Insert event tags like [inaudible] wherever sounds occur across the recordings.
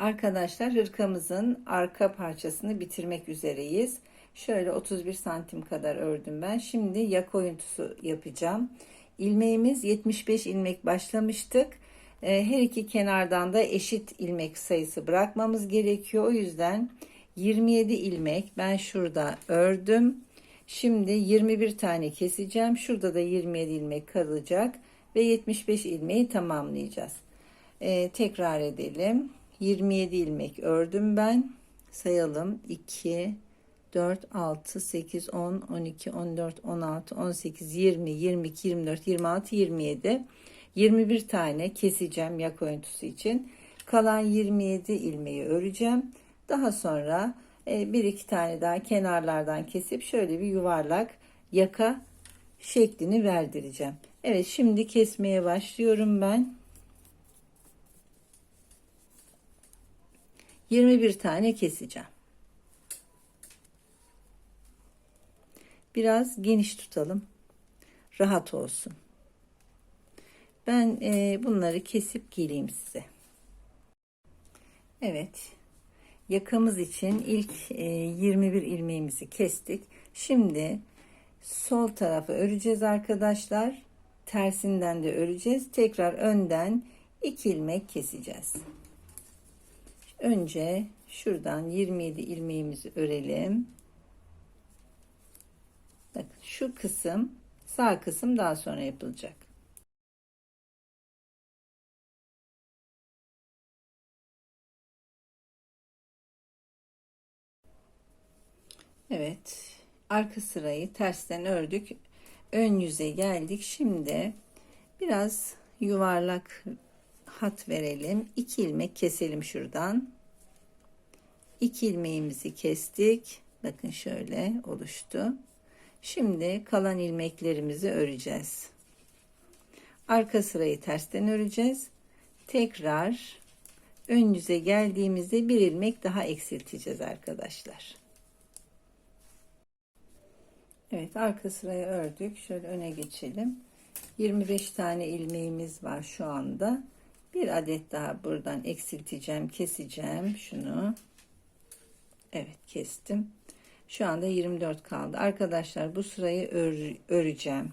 Arkadaşlar hırkamızın arka parçasını bitirmek üzereyiz. Şöyle 31 santim kadar ördüm ben. Şimdi yaka oyuntusu yapacağım. İlmeğimiz 75 ilmek başlamıştık. Ee, her iki kenardan da eşit ilmek sayısı bırakmamız gerekiyor. O yüzden 27 ilmek ben şurada ördüm. Şimdi 21 tane keseceğim. Şurada da 27 ilmek kalacak ve 75 ilmeği tamamlayacağız. Ee, tekrar edelim. 27 ilmek ördüm ben. Sayalım. 2 4 6 8 10 12 14 16 18 20 22 24 26 27 21 tane keseceğim yak oyuntusu için. Kalan 27 ilmeği öreceğim. Daha sonra e, bir iki tane daha kenarlardan kesip şöyle bir yuvarlak yaka şeklini verdireceğim. Evet şimdi kesmeye başlıyorum ben. 21 tane keseceğim. Biraz geniş tutalım. Rahat olsun. Ben e, bunları kesip geleyim size. Evet. Yakamız için ilk e, 21 ilmeğimizi kestik. Şimdi sol tarafı öreceğiz arkadaşlar. Tersinden de öreceğiz. Tekrar önden 2 ilmek keseceğiz. Önce şuradan 27 ilmeğimizi örelim. Bakın şu kısım sağ kısım daha sonra yapılacak. Evet. Arka sırayı tersten ördük. Ön yüze geldik. Şimdi biraz yuvarlak hat verelim. 2 ilmek keselim şuradan. 2 ilmeğimizi kestik. Bakın şöyle oluştu. Şimdi kalan ilmeklerimizi öreceğiz. Arka sırayı tersten öreceğiz. Tekrar ön yüze geldiğimizde bir ilmek daha eksilteceğiz arkadaşlar. Evet arka sırayı ördük. Şöyle öne geçelim. 25 tane ilmeğimiz var şu anda. Bir adet daha buradan eksilteceğim, keseceğim şunu. Evet kestim. Şu anda 24 kaldı. Arkadaşlar bu sırayı ör, öreceğim.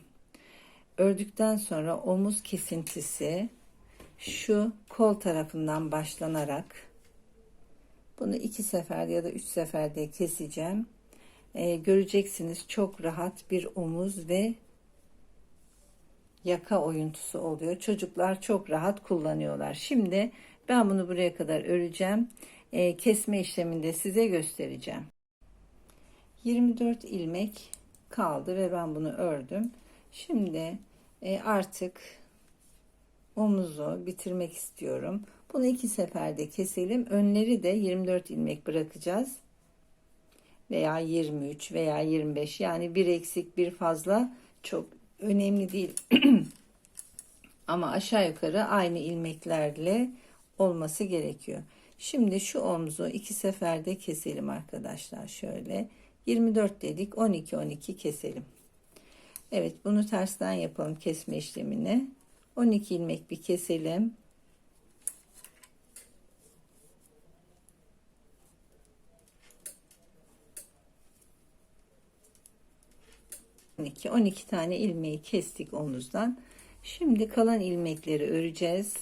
Ördükten sonra omuz kesintisi şu kol tarafından başlanarak bunu iki sefer ya da üç seferde keseceğim. Ee, göreceksiniz çok rahat bir omuz ve yaka oyuntusu oluyor. Çocuklar çok rahat kullanıyorlar. Şimdi ben bunu buraya kadar öreceğim. Ee, kesme işleminde size göstereceğim. 24 ilmek kaldı ve ben bunu ördüm. Şimdi e, artık omuzu bitirmek istiyorum. Bunu iki seferde keselim. Önleri de 24 ilmek bırakacağız. Veya 23 veya 25 yani bir eksik bir fazla çok önemli değil. [clears throat] Ama aşağı yukarı aynı ilmeklerle olması gerekiyor. Şimdi şu omzu iki seferde keselim arkadaşlar. Şöyle 24 dedik 12 12 keselim. Evet bunu tersten yapalım kesme işlemini. 12 ilmek bir keselim. On iki, 12 tane ilmeği kestik omuzdan. Şimdi kalan ilmekleri öreceğiz.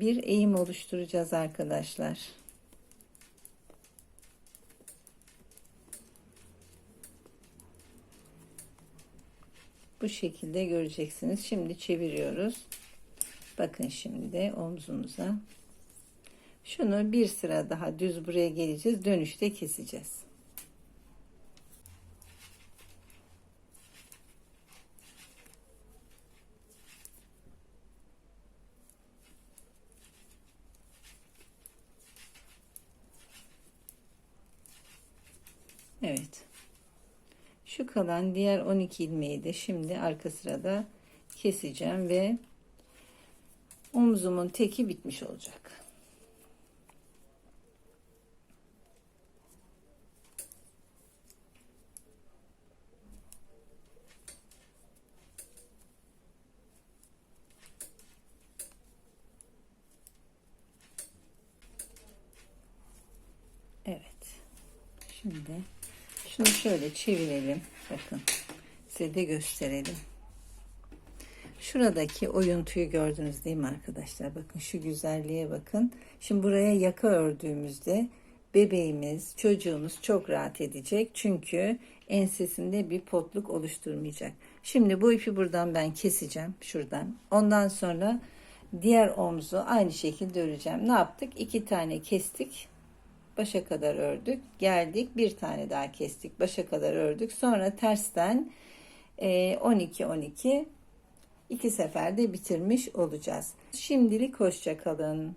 bir eğim oluşturacağız arkadaşlar. Bu şekilde göreceksiniz. Şimdi çeviriyoruz. Bakın şimdi omzumuza. Şunu bir sıra daha düz buraya geleceğiz. Dönüşte keseceğiz. Evet. Şu kalan diğer 12 ilmeği de şimdi arka sırada keseceğim ve omzumun teki bitmiş olacak. Şimdi şunu şöyle çevirelim. Bakın size de gösterelim. Şuradaki oyuntuyu gördünüz değil mi arkadaşlar? Bakın şu güzelliğe bakın. Şimdi buraya yaka ördüğümüzde bebeğimiz, çocuğumuz çok rahat edecek. Çünkü ensesinde bir potluk oluşturmayacak. Şimdi bu ipi buradan ben keseceğim şuradan. Ondan sonra diğer omzu aynı şekilde öreceğim. Ne yaptık? İki tane kestik. Başa kadar ördük. Geldik bir tane daha kestik. Başa kadar ördük. Sonra tersten 12 12 iki seferde bitirmiş olacağız. Şimdilik hoşça kalın.